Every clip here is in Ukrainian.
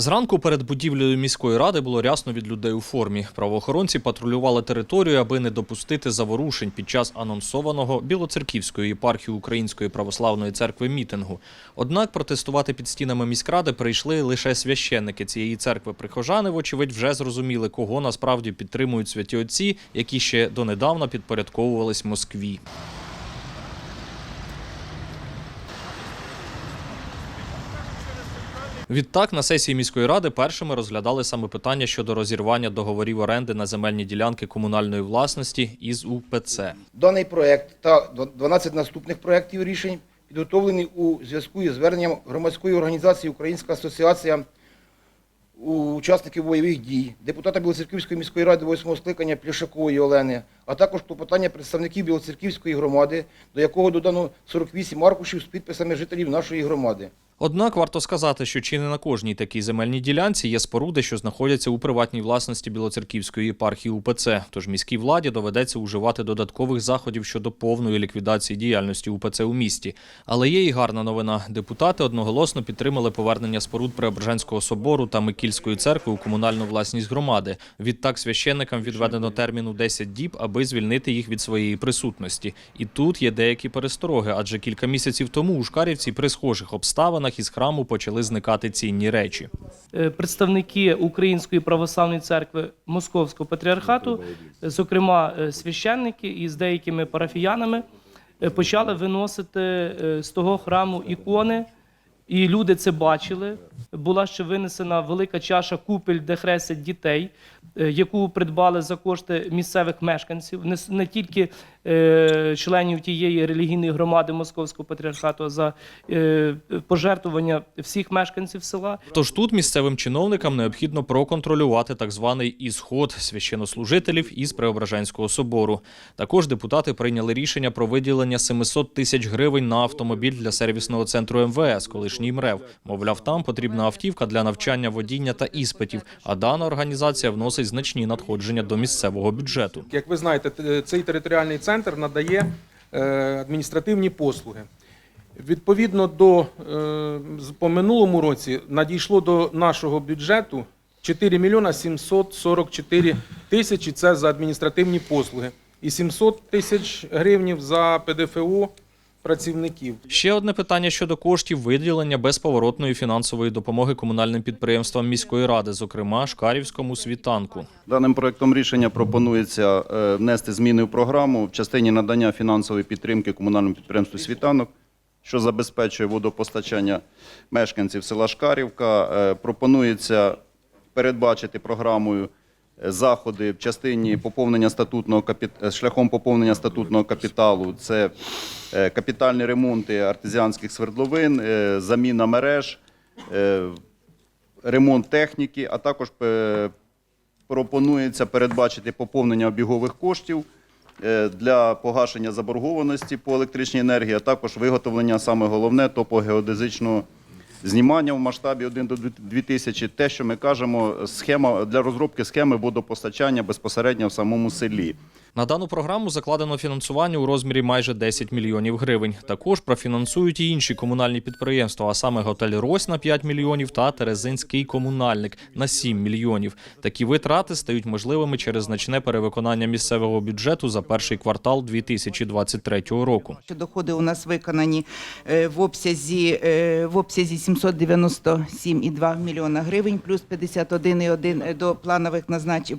Зранку перед будівлею міської ради було рясно від людей у формі. Правоохоронці патрулювали територію, аби не допустити заворушень під час анонсованого Білоцерківською єпархією Української православної церкви мітингу. Однак протестувати під стінами міськради прийшли лише священники цієї церкви. Прихожани, вочевидь, вже зрозуміли, кого насправді підтримують святі отці, які ще донедавна підпорядковувались Москві. Відтак, на сесії міської ради першими розглядали саме питання щодо розірвання договорів оренди на земельні ділянки комунальної власності із УПЦ. Даний проект та 12 наступних проєктів рішень підготовлені у зв'язку із зверненням громадської організації Українська асоціація учасників бойових дій, депутата Білоцерківської міської ради 8 скликання Плішакової Олени, а також клопотання представників Білоцерківської громади, до якого додано 48 аркушів з підписами жителів нашої громади. Однак варто сказати, що чи не на кожній такій земельній ділянці є споруди, що знаходяться у приватній власності Білоцерківської єпархії УПЦ. Тож міській владі доведеться уживати додаткових заходів щодо повної ліквідації діяльності УПЦ у місті. Але є і гарна новина. Депутати одноголосно підтримали повернення споруд Преображенського собору та Микільської церкви у комунальну власність громади. Відтак священникам відведено терміну 10 діб, аби звільнити їх від своєї присутності. І тут є деякі перестороги, адже кілька місяців тому у Шкарівці при схожих обставинах із храму почали зникати цінні речі. Е, представники Української православної церкви Московського патріархату, зокрема е, священники і з деякими парафіянами, е, почали виносити з того храму ікони. І люди це бачили. Була ще винесена велика чаша купель, де хрестять дітей, е, яку придбали за кошти місцевих мешканців, не, не тільки е, членів тієї релігійної громади Московського патріархату, а за е, пожертвування всіх мешканців села. Тож тут місцевим чиновникам необхідно проконтролювати так званий ісход священнослужителів із Преображенського собору. Також депутати прийняли рішення про виділення 700 тисяч гривень на автомобіль для сервісного центру МВС, колишній МРЕВ. Мовляв, там потрібна автівка для навчання водіння та іспитів. А дана організація вносить значні надходження до місцевого бюджету. Як ви знаєте, цей територіальний центр надає е, адміністративні послуги. Відповідно до е, по минулому році надійшло до нашого бюджету 4 мільйона 744 тисячі. Це за адміністративні послуги, і 700 тисяч гривнів за ПДФО працівників. Ще одне питання щодо коштів виділення безповоротної фінансової допомоги комунальним підприємствам міської ради, зокрема Шкарівському світанку. Даним проектом рішення пропонується е, внести зміни в програму в частині надання фінансової підтримки комунальному підприємству «Світанок», що забезпечує водопостачання мешканців села Шкарівка. Е, Пропонується передбачити програмою заходи в частині поповнення статутного капі- е, шляхом поповнення статутного капіталу. Це е, капітальні ремонти артезіанських свердловин, е, заміна мереж, ремонт техніки, а також пропонується передбачити поповнення обігових коштів для погашення заборгованості по електричній енергії, а також виготовлення саме головне топогеодезичного знімання в масштабі 1 до 2000. Те, що ми кажемо, схема для розробки схеми водопостачання безпосередньо в самому селі. На дану програму закладено фінансування у розмірі майже 10 мільйонів гривень. Також профінансують і інші комунальні підприємства, а саме готель Рось на 5 мільйонів та Терезинський комунальник на 7 мільйонів. Такі витрати стають можливими через значне перевиконання місцевого бюджету за перший квартал 2023 року. Доходи у нас виконані е, в обсязі, е, в обсязі 797,2 мільйона гривень, плюс 51,1 до планових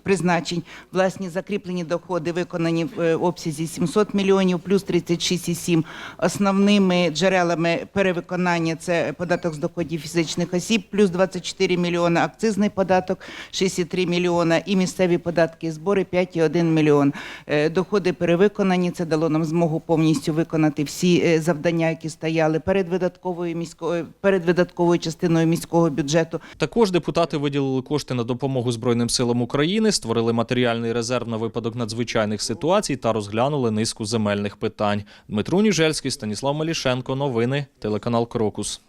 призначень. Власні закріплені доходи виконані в е, обсязі 700 мільйонів, плюс 36,7. Основними джерелами перевиконання – це податок з доходів фізичних осіб, плюс 24 мільйона, акцизний податок 63 мільйона і місцеві податки і збори 5,1 мільйон. Е, Доходи перевиконані, це дало нам змогу повністю виконати всі е, завдання, які стояли перед видатковою міською перед видатковою частиною міського бюджету. Також депутати виділили кошти на допомогу Збройним силам України, створили матеріальний резерв на випадок надзвичайних ситуацій та розглянули низку земельних питань. Дмитро Ніжельський, Станіслав Малішенко. Новини телеканал Крокус.